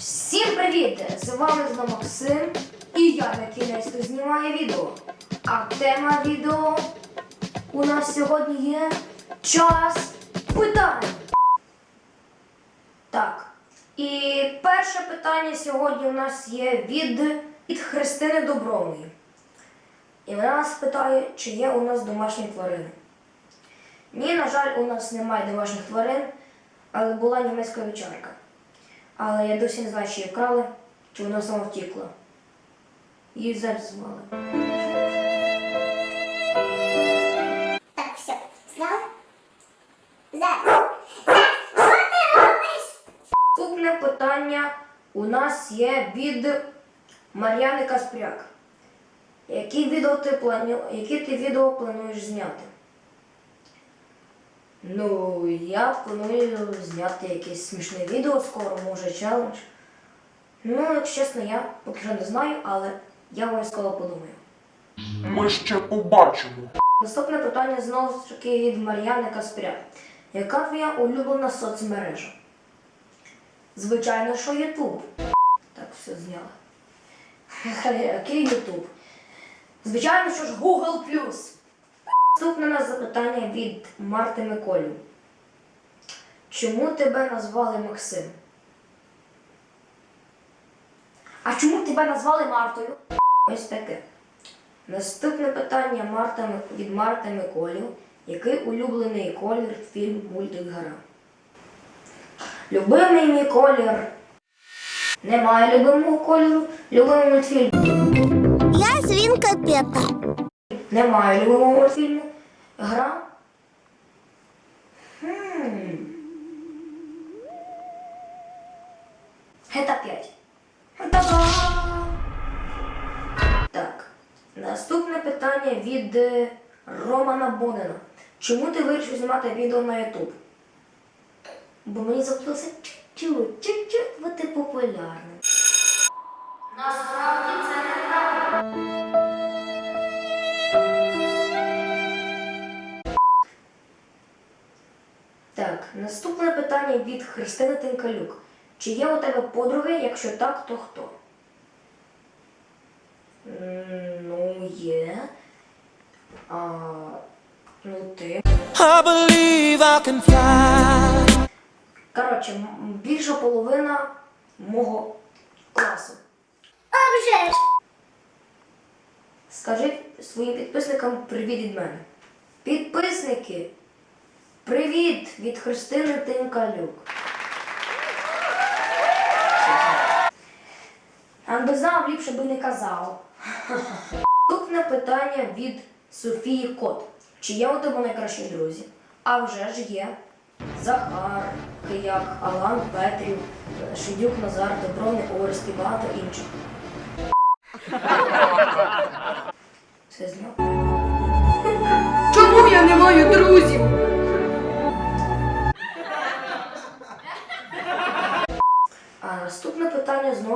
Всім привіт! З вами знову Максим і я на кінець знімаю відео. А тема відео у нас сьогодні є час питань. Так. І перше питання сьогодні у нас є від, від Христини Добрової. І вона нас питає, чи є у нас домашні тварини. Ні, на жаль, у нас немає домашніх тварин, але була німецька вівчарка. Але я досі не знаю, чи її вкрали, чи вона сама втікла. Її Зет звали. Так, все? Зараз. Наступне питання у нас є від Мар'яни Каспряк. Які відео ти плану... Які ти відео плануєш зняти? Ну, я планую зняти якесь смішне відео скоро, може челендж. Ну, якщо чесно, я поки що не знаю, але я обов'язково подумаю. Ми ще побачимо. Наступне питання знову ж таки від Мар'яни Каспряк. Яка твоя улюблена соцмережа? Звичайно, що Ютуб. Так, все зняла. Який Ютуб? Звичайно, що ж Google+. Наступне у нас запитання від Марти Миколів. Чому тебе назвали Максим? А чому тебе назвали Мартою? Ось таке. Наступне питання Марта, від Марти Миколів. Який улюблений колір фільм мультик? Любимий мій колір. Немає любимого кольору. Любимий мультфільм. Я свинка Пепа. Немає любимого мультфільму. Гра. Гета 5. Та-да! Так. Наступне питання від е, Романа Бонина. Чому ти вирішив знімати відео на YouTube? Бо мені захотілося чуть-чуть, чуть-чуть бути популярним. Насправді це неправда. Наступне питання від Христини Тинкалюк. Чи є у тебе подруги? Якщо так, то хто? Ну, є. А, ну ти. I believe I can fly. Коротше, більша половина мого класу. А вже ж. Скажи своїм підписникам привіт від мене. Підписники! Привіт від Христини Тинкалюк. А би знав, ліпше би не казав. Наступне питання від Софії Кот. Чи є у тебе найкращі друзі? А вже ж є. Захар, Кияк, Алан Петрів, Шидюк Назар, Добровний Орський, багато інших. Все знав. Чому я не маю друзів?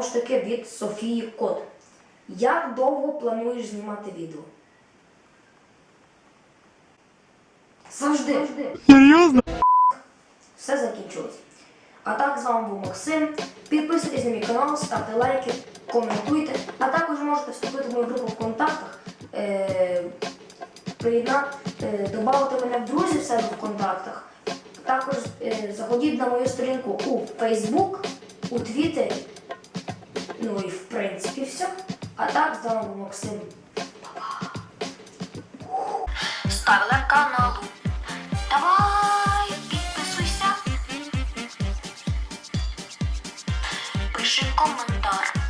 Ж таки від Софії Кот. Як довго плануєш знімати відео? Завжди. Серйозно? Все закінчилось. А так, з вами був Максим. Підписуйтесь на мій канал, ставте лайки, коментуйте. А також можете вступити в мою групу в контактах, е, приєднати, е, додати мене в друзі в себе в контактах. Також е, заходіть на мою сторінку у Facebook, у Твіттері. Ну і в принципі все. А так, з вами Максим. Ставила канал. Давай, підписуйся. Пиши коментар.